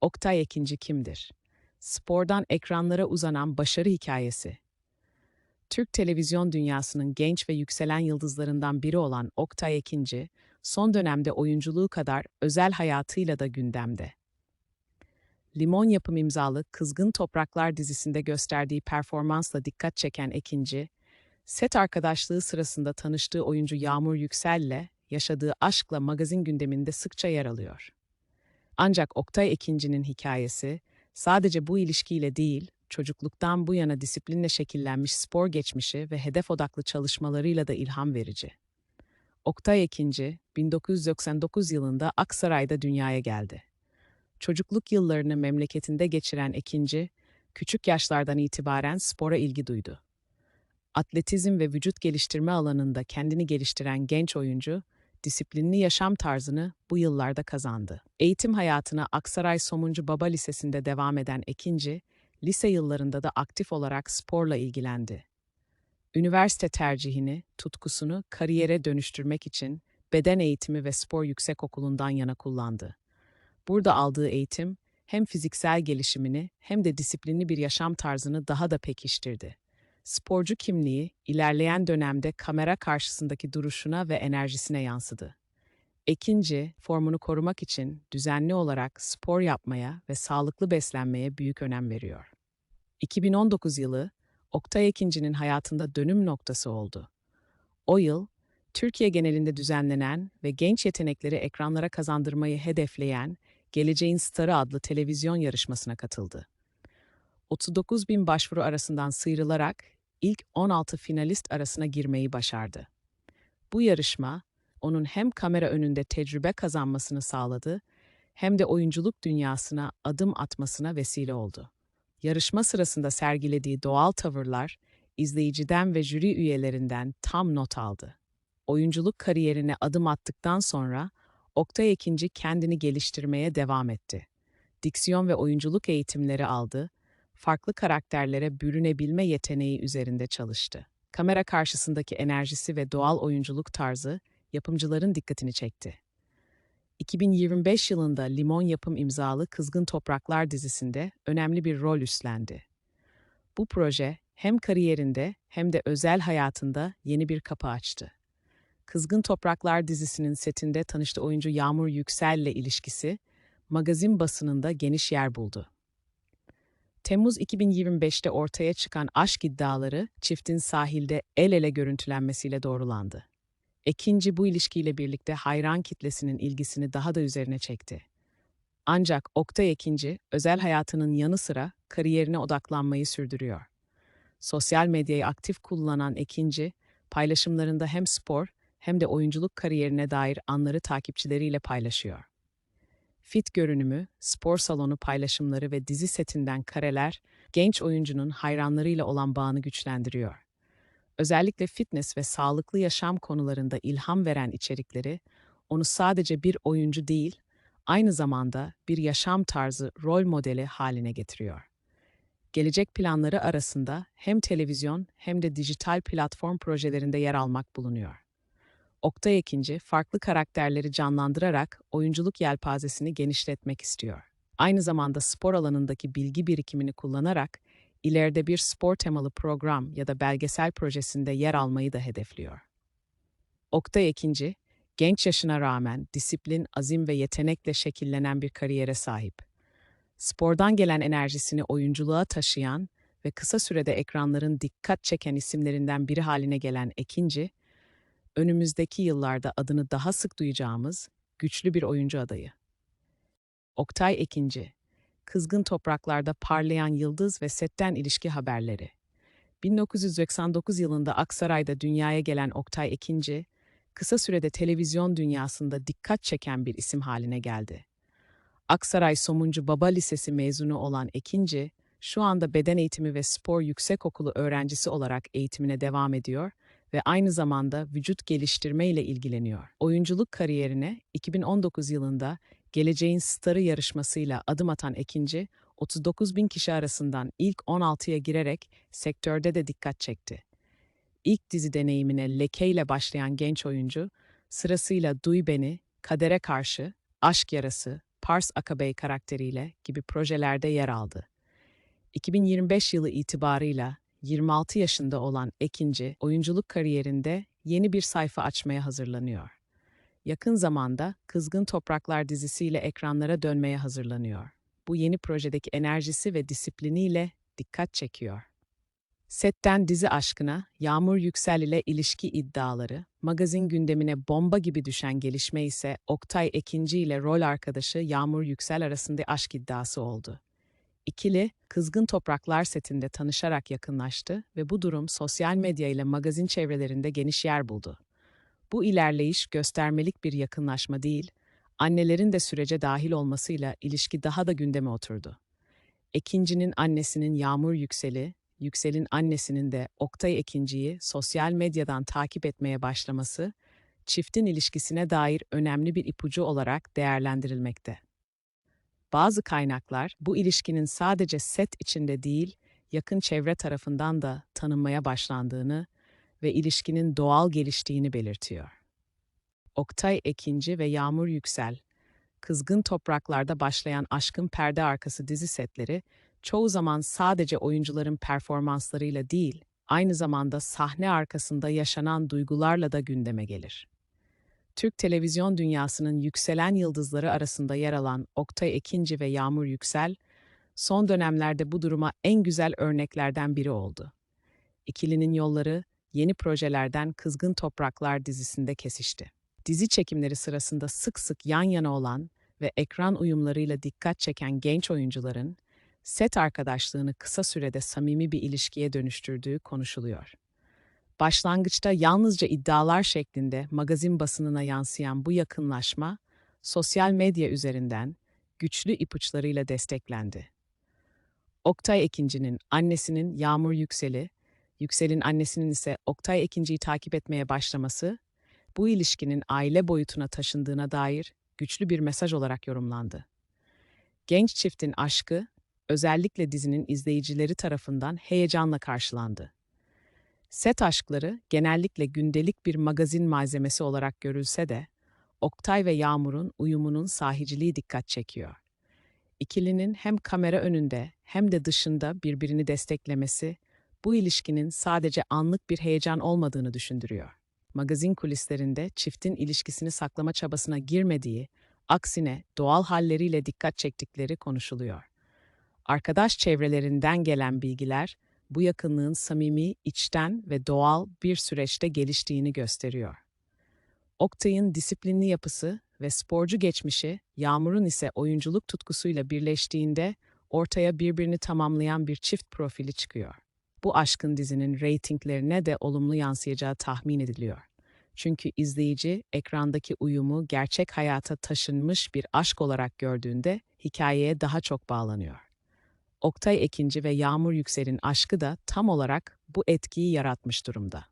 Oktay Ekinci kimdir? Spordan ekranlara uzanan başarı hikayesi. Türk televizyon dünyasının genç ve yükselen yıldızlarından biri olan Oktay Ekinci, son dönemde oyunculuğu kadar özel hayatıyla da gündemde. Limon yapım imzalı Kızgın Topraklar dizisinde gösterdiği performansla dikkat çeken Ekinci, set arkadaşlığı sırasında tanıştığı oyuncu Yağmur Yüksel'le yaşadığı aşkla magazin gündeminde sıkça yer alıyor. Ancak Oktay Ekinci'nin hikayesi sadece bu ilişkiyle değil, çocukluktan bu yana disiplinle şekillenmiş spor geçmişi ve hedef odaklı çalışmalarıyla da ilham verici. Oktay Ekinci, 1999 yılında Aksaray'da dünyaya geldi. Çocukluk yıllarını memleketinde geçiren Ekinci, küçük yaşlardan itibaren spora ilgi duydu. Atletizm ve vücut geliştirme alanında kendini geliştiren genç oyuncu, disiplinli yaşam tarzını bu yıllarda kazandı. Eğitim hayatına Aksaray Somuncu Baba Lisesi'nde devam eden Ekinci, lise yıllarında da aktif olarak sporla ilgilendi. Üniversite tercihini, tutkusunu kariyere dönüştürmek için beden eğitimi ve spor yüksekokulu'ndan yana kullandı. Burada aldığı eğitim hem fiziksel gelişimini hem de disiplinli bir yaşam tarzını daha da pekiştirdi. Sporcu kimliği ilerleyen dönemde kamera karşısındaki duruşuna ve enerjisine yansıdı. Ekinci, formunu korumak için düzenli olarak spor yapmaya ve sağlıklı beslenmeye büyük önem veriyor. 2019 yılı, Oktay Ekinci'nin hayatında dönüm noktası oldu. O yıl, Türkiye genelinde düzenlenen ve genç yetenekleri ekranlara kazandırmayı hedefleyen Geleceğin Starı adlı televizyon yarışmasına katıldı. 39 bin başvuru arasından sıyrılarak ilk 16 finalist arasına girmeyi başardı. Bu yarışma, onun hem kamera önünde tecrübe kazanmasını sağladı, hem de oyunculuk dünyasına adım atmasına vesile oldu. Yarışma sırasında sergilediği doğal tavırlar, izleyiciden ve jüri üyelerinden tam not aldı. Oyunculuk kariyerine adım attıktan sonra, Oktay Ekinci kendini geliştirmeye devam etti. Diksiyon ve oyunculuk eğitimleri aldı, farklı karakterlere bürünebilme yeteneği üzerinde çalıştı. Kamera karşısındaki enerjisi ve doğal oyunculuk tarzı yapımcıların dikkatini çekti. 2025 yılında Limon Yapım imzalı Kızgın Topraklar dizisinde önemli bir rol üstlendi. Bu proje hem kariyerinde hem de özel hayatında yeni bir kapı açtı. Kızgın Topraklar dizisinin setinde tanıştığı oyuncu Yağmur Yüksel ile ilişkisi magazin basınında geniş yer buldu. Temmuz 2025'te ortaya çıkan aşk iddiaları çiftin sahilde el ele görüntülenmesiyle doğrulandı. Ekinci bu ilişkiyle birlikte hayran kitlesinin ilgisini daha da üzerine çekti. Ancak Oktay Ekinci, özel hayatının yanı sıra kariyerine odaklanmayı sürdürüyor. Sosyal medyayı aktif kullanan Ekinci, paylaşımlarında hem spor hem de oyunculuk kariyerine dair anları takipçileriyle paylaşıyor. Fit görünümü, spor salonu paylaşımları ve dizi setinden kareler, genç oyuncunun hayranlarıyla olan bağını güçlendiriyor. Özellikle fitness ve sağlıklı yaşam konularında ilham veren içerikleri, onu sadece bir oyuncu değil, aynı zamanda bir yaşam tarzı rol modeli haline getiriyor. Gelecek planları arasında hem televizyon hem de dijital platform projelerinde yer almak bulunuyor. Oktay Ekinci farklı karakterleri canlandırarak oyunculuk yelpazesini genişletmek istiyor. Aynı zamanda spor alanındaki bilgi birikimini kullanarak ileride bir spor temalı program ya da belgesel projesinde yer almayı da hedefliyor. Oktay Ekinci, genç yaşına rağmen disiplin, azim ve yetenekle şekillenen bir kariyere sahip. Spordan gelen enerjisini oyunculuğa taşıyan ve kısa sürede ekranların dikkat çeken isimlerinden biri haline gelen Ekinci, önümüzdeki yıllarda adını daha sık duyacağımız güçlü bir oyuncu adayı. Oktay Ekinci, Kızgın Topraklarda Parlayan Yıldız ve Setten ilişki haberleri. 1999 yılında Aksaray'da dünyaya gelen Oktay Ekinci, kısa sürede televizyon dünyasında dikkat çeken bir isim haline geldi. Aksaray Somuncu Baba Lisesi mezunu olan Ekinci, şu anda beden eğitimi ve spor yüksekokulu öğrencisi olarak eğitimine devam ediyor ve aynı zamanda vücut geliştirme ile ilgileniyor. Oyunculuk kariyerine 2019 yılında Geleceğin Starı yarışmasıyla adım atan Ekinci, 39 bin kişi arasından ilk 16'ya girerek sektörde de dikkat çekti. İlk dizi deneyimine lekeyle başlayan genç oyuncu, sırasıyla Duy Beni, Kadere Karşı, Aşk Yarası, Pars Akabey karakteriyle gibi projelerde yer aldı. 2025 yılı itibarıyla 26 yaşında olan Ekinci, oyunculuk kariyerinde yeni bir sayfa açmaya hazırlanıyor. Yakın zamanda Kızgın Topraklar dizisiyle ekranlara dönmeye hazırlanıyor. Bu yeni projedeki enerjisi ve disipliniyle dikkat çekiyor. Setten dizi aşkına, Yağmur Yüksel ile ilişki iddiaları, magazin gündemine bomba gibi düşen gelişme ise Oktay Ekinci ile rol arkadaşı Yağmur Yüksel arasında aşk iddiası oldu. İkili, Kızgın Topraklar setinde tanışarak yakınlaştı ve bu durum sosyal medya ile magazin çevrelerinde geniş yer buldu. Bu ilerleyiş göstermelik bir yakınlaşma değil, annelerin de sürece dahil olmasıyla ilişki daha da gündeme oturdu. Ekinci'nin annesinin Yağmur Yüksel'i, Yüksel'in annesinin de Oktay Ekinci'yi sosyal medyadan takip etmeye başlaması, çiftin ilişkisine dair önemli bir ipucu olarak değerlendirilmekte. Bazı kaynaklar bu ilişkinin sadece set içinde değil, yakın çevre tarafından da tanınmaya başlandığını ve ilişkinin doğal geliştiğini belirtiyor. Oktay Ekinci ve Yağmur Yüksel, kızgın topraklarda başlayan aşkın perde arkası dizi setleri çoğu zaman sadece oyuncuların performanslarıyla değil, aynı zamanda sahne arkasında yaşanan duygularla da gündeme gelir. Türk televizyon dünyasının yükselen yıldızları arasında yer alan Oktay Ekinci ve Yağmur Yüksel, son dönemlerde bu duruma en güzel örneklerden biri oldu. İkilinin yolları yeni projelerden Kızgın Topraklar dizisinde kesişti. Dizi çekimleri sırasında sık sık yan yana olan ve ekran uyumlarıyla dikkat çeken genç oyuncuların set arkadaşlığını kısa sürede samimi bir ilişkiye dönüştürdüğü konuşuluyor. Başlangıçta yalnızca iddialar şeklinde magazin basınına yansıyan bu yakınlaşma, sosyal medya üzerinden güçlü ipuçlarıyla desteklendi. Oktay Ekinci'nin annesinin Yağmur Yüksel'i, Yüksel'in annesinin ise Oktay Ekinci'yi takip etmeye başlaması, bu ilişkinin aile boyutuna taşındığına dair güçlü bir mesaj olarak yorumlandı. Genç çiftin aşkı, özellikle dizinin izleyicileri tarafından heyecanla karşılandı. Set aşkları genellikle gündelik bir magazin malzemesi olarak görülse de, Oktay ve Yağmur'un uyumunun sahiciliği dikkat çekiyor. İkilinin hem kamera önünde hem de dışında birbirini desteklemesi, bu ilişkinin sadece anlık bir heyecan olmadığını düşündürüyor. Magazin kulislerinde çiftin ilişkisini saklama çabasına girmediği, aksine doğal halleriyle dikkat çektikleri konuşuluyor. Arkadaş çevrelerinden gelen bilgiler, bu yakınlığın samimi, içten ve doğal bir süreçte geliştiğini gösteriyor. Oktay'ın disiplinli yapısı ve sporcu geçmişi, Yağmur'un ise oyunculuk tutkusuyla birleştiğinde ortaya birbirini tamamlayan bir çift profili çıkıyor. Bu aşkın dizinin reytinglerine de olumlu yansıyacağı tahmin ediliyor. Çünkü izleyici ekrandaki uyumu gerçek hayata taşınmış bir aşk olarak gördüğünde hikayeye daha çok bağlanıyor. Oktay Ekinci ve Yağmur Yüksel'in aşkı da tam olarak bu etkiyi yaratmış durumda.